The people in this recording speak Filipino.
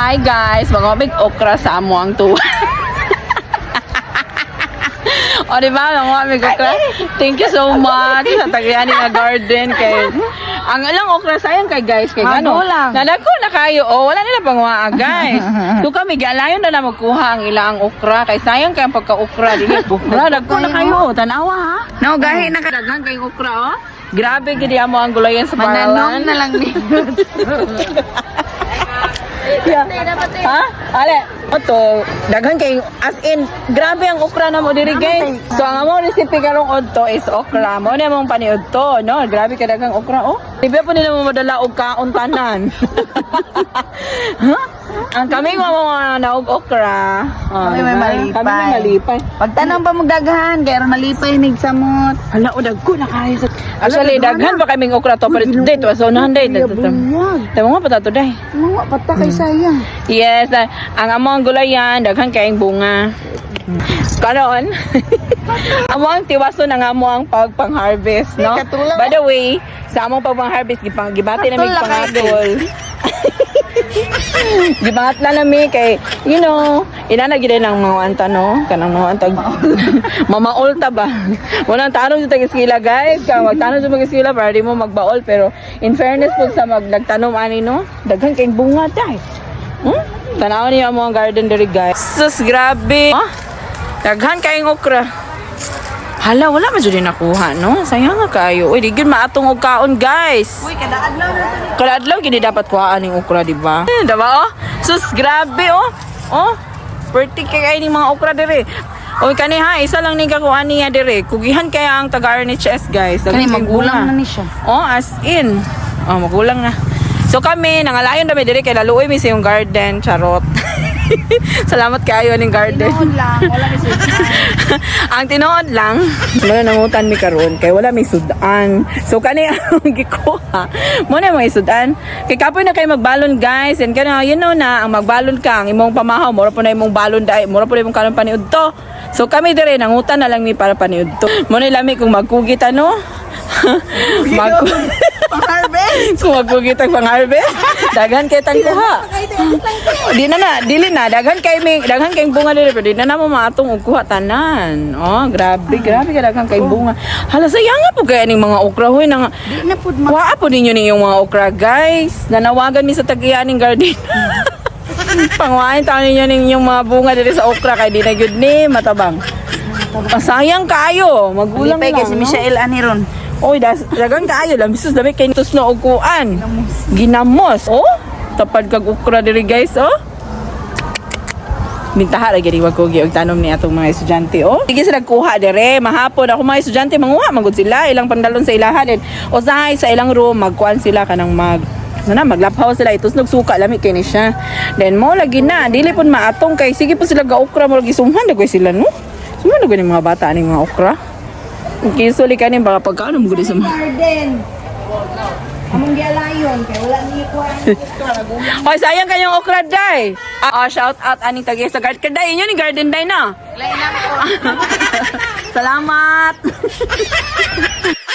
Hi guys, mga big okra sa amo ang tuwa. o di ba, mga big okra? Thank you so much sa tagyani nga garden kay ang ilang okra sayang kay guys kay Ano lang. Nadako na kayo. Oh, wala nila pangwaa guys. so kami gialayon na na magkuha ang ilang okra kay sayang kay ang pagka-okra dili. Wala dagko na kayo. Tanawa ha. No, gahi na ka. Daghan kay okra oh. Grabe gid mo ang gulayan sa paralan. na lang ni. Yeah. Ha? Ale, oto, daghan kay as in grabe ang okra na mo diri guys. So ang among recipe karong odto is okra. Mo na mong paniud to, no? Grabe ka daghang okra oh. Di ba po nila madala og kaon tanan. ha? Ang kami mo mga naog okra. Oh, Kami may malipay. Kami may malipay. Pagtanong pa magdagahan, kaya malipay nig samot. Hala, o dagko na kayo. sa- Actually, daghan pa kaming okra to, pero dito, so nahan day. Tama nga pa tato day. Mga pata kay sayang. Yes, ah, ang among gulayan, daghan kayong bunga. Karon, amo ang tiwaso ng amo ang pagpang-harvest, no? By the way, sa among pagpang-harvest, gipang gibati na kay pangatol. Gibangat na nami kay, you know, inana gid lang mga anta no, kanang mga anta. Mamaol ta ba? Wala tanong sa tagiskila guys, kang magtanong sa tagiskila para di mo magbaol pero in fairness po sa mag nagtanom ani no, daghan kayong bunga dai. Hmm? Tanaw niyo ang garden diri guys. Sus, grabe. Ah, daghan kayong okra. Hala, wala man jud nakuha, no? Sayang nga kayo. Uy, di gyud maatong og kaon, guys. Uy, kada adlaw na to. Kada adlaw gini dapat kuhaan ning okra, di ba? Eh, diba, oh? Sus, grabe, oh. Oh, pretty kay ni mga okra dire. Oy, kani ha, isa lang ni kakuha niya dire. Kugihan kaya ang taga RNHS, guys. Kani magulang na ni siya. Oh, as in. Oh, magulang na. So kami, nangalayon dami dire kay laluoy mi sa yung garden, charot. Salamat kayo ning garden. Noon lang, wala ni sudan. ang tinuod lang, wala nangutan mi karon kay wala may sudan. So kani ang gikuha. Mo na may sudan. Kay kapoy na kay magbalon guys. And kana you know na ang magbalon ka ang imong pamahaw, mura po na imong balon dai, mura po na imong kanon paniud to. So kami dire nangutan na lang mi para paniud to. Mo na lami kung magkugit ano. Mag Pang-harvest. kung magkugit ang pang-harvest, daghan kay tang kuha. Di na na, dili na, daghan kay may, daghan kay bunga dili pero di na na mo maatong og kuha tanan. Oh, grabe, grabe ka daghan kay bunga. Hala sayang nga po kaya ning mga okra hoy nang Di na pud ma... Waa po ninyo ninyong mga okra, guys. Nanawagan mi sa tagiyaning garden. Pangwain tayo ninyo ninyong mga bunga dito sa okra kay di na gyud ni matabang. Masayang kayo, magulang Malipay lang. kay si? Michelle Aniron. Oy, das, dagang kaayo lang. Bisus dami kay tus na uguan. Ginamos. Oh, tapad kag ukra diri guys, oh. Mintaha ra gani wag ko og tanom ni atong mga estudyante, oh. Sige sila kuha dire, mahapon ako mga estudyante manguha magud sila ilang pandalon sa ilahan din. Usahay sa ilang room magkuan sila kanang mag na maglaphaw sila itus nagsuka lami kay ni siya. Then mo lagi na dili pud maatong kay sige po sila ga okra mo lagi sumhan dagway sila no. Sumhan dagway ni mga bata ni mga okra. Kisuli ka ni baka pagkaano mo gudi sa mga Garden. Among gialayon kay wala ni kuha. Hoy, sayang kanyang okra day. Ah, shout out aning tagi sa garden. Kaday, inyo ni garden day na. Salamat.